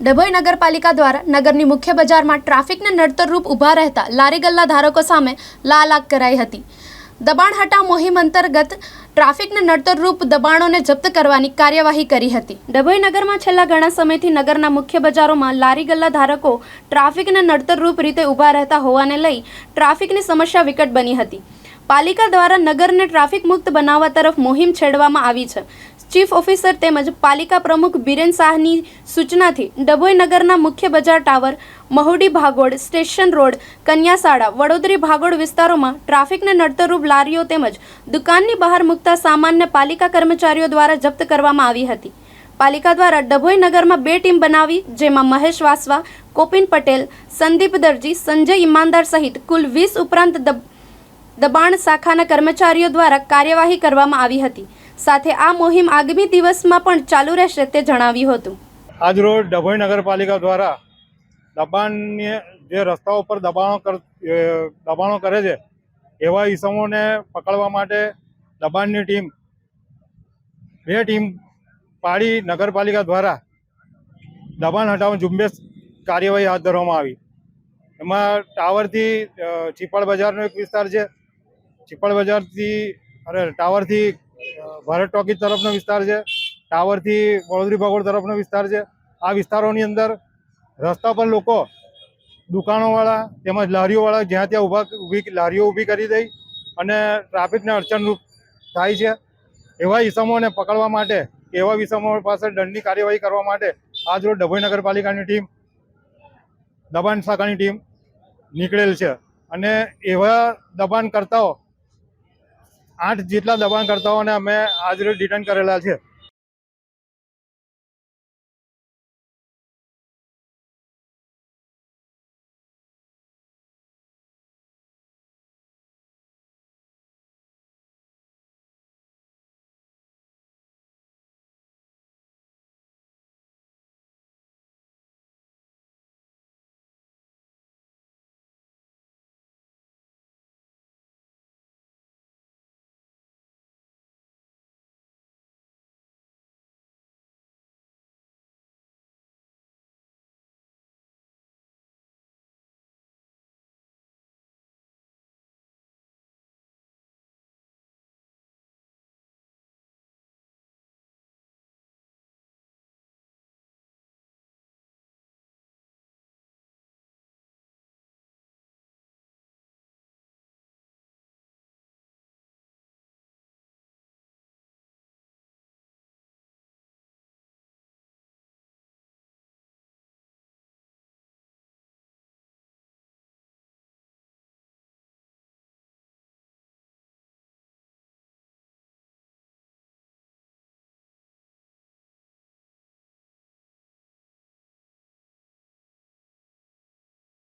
ડભોઈ નગરપાલિકા દ્વારા નગરની મુખ્ય બજારમાં ટ્રાફિકને નડતરરૂપ ઊભા રહેતા લારી ગલ્લા ધારકો સામે લાલાક કરાઈ હતી. દબાણ હટાવ મુહિમ અંતર્ગત ટ્રાફિકને નડતરરૂપ દબાણોને જપ્ત કરવાની કાર્યવાહી કરી હતી. ડભોઈ નગરમાં છેલ્લા ઘણા સમયથી નગરના મુખ્ય બજારોમાં લારી ગલ્લા ધારકો ટ્રાફિકને નડતરરૂપ રીતે ઊભા રહેતા હોવાને લઈ ટ્રાફિકની સમસ્યા વિકટ બની હતી. પાલિકા દ્વારા નગરને ટ્રાફિક મુક્ત બનાવવા તરફ મુહિમ છેડવામાં આવી છે. ચીફ ઓફિસર તેમજ પાલિકા પ્રમુખ બિરેન શાહની સૂચનાથી ડભોઈ નગરના મુખ્ય બજાર tower, Mahudi Bhagol, station road, કન્યાશાળા, Vadodari Bhagol વિસ્તારોમાં ટ્રાફિકને નડતરરૂપ લારીઓ તેમજ દુકાનની બહાર મૂકતા સામાનને પાલિકા કર્મચારીઓ દ્વારા જપ્ત કરવામાં આવી હતી. પાલિકા દ્વારા ડભોઈ નગરમાં બે ટીમ બનાવી, જેમાં મહેશ વાસવા, કોપિન પટેલ, સંદીપ દરજી, સંજય ઈમાનદાર સહિત કુલ વીસ ઉપરાંત દબાણ શાખાના કર્મચારીઓ દ્વારા કાર્યવાહી કરવામાં આવી હતી. સાથે આ મુહિમ આગામી દિવસમાં પણ ચાલુ રહેશે તે જણાવ્યું હતું. આજરોજ ડભોઈ નગરપાલિકા દ્વારા દબાણને જે રસ્તાઓ પર દબાણો કર દબાણો કરે છે, એવા ઈસમોને પકડવા માટે દબાણની ટીમ, બે ટીમ પાડી નગરપાલિકા દ્વારા દબાણ હટાવવાની ઝુંબેશ કાર્યવાહી હાથ ધરવામાં આવી. એમાં ટાવરથી ચીપાળ બજારનો એક વિસ્તાર છે ચીપળ બજારથી અરે, ટાવરથી ભારત ટોકીજ તરફનો વિસ્તાર છે. ટાવરથી વડોદરી ભગોળ તરફનો વિસ્તાર છે. આ વિસ્તારોની અંદર રસ્તા પર લોકો દુકાનોવાળા તેમજ લારીઓવાળા જ્યાં ત્યાં ઊભા, ઊભી, લારીઓ ઊભી કરી દઈ અને ટ્રાફિકને અડચણરૂપ થાય છે. એવા ઇસમોને પકડવા માટે, એવા વિસમો પાસે દંડની કાર્યવાહી કરવા માટે આજ રોજ ડભોઈ નગરપાલિકાની ટીમ, દબાણ શાખાની ટીમ નીકળેલ છે. અને એવા દબાણકર્તાઓ આઠ જેટલા દબાણકર્તાઓને અમે આજે રોજ કરેલા છે.